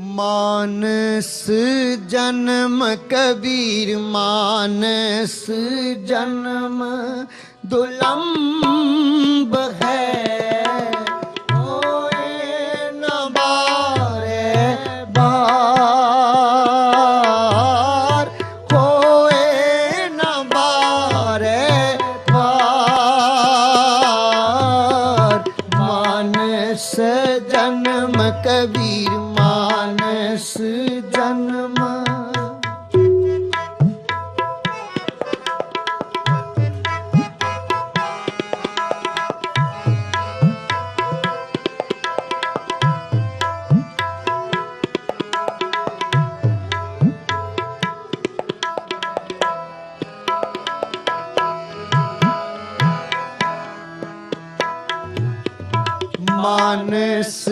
ਮਾਨਸ ਜਨਮ ਕਬੀਰ, ਮਾਨਸ ਜਨਮ ਦੁਲੰਭ ਹੈ। ਹੋਏ ਨ ਬਾਰੇ ਬਾਰ, ਹੋਏ ਨ ਜਨਮ ਕਬੀਰ ਮਾਨਸ ਜਨਮ। ਮਾਨਸ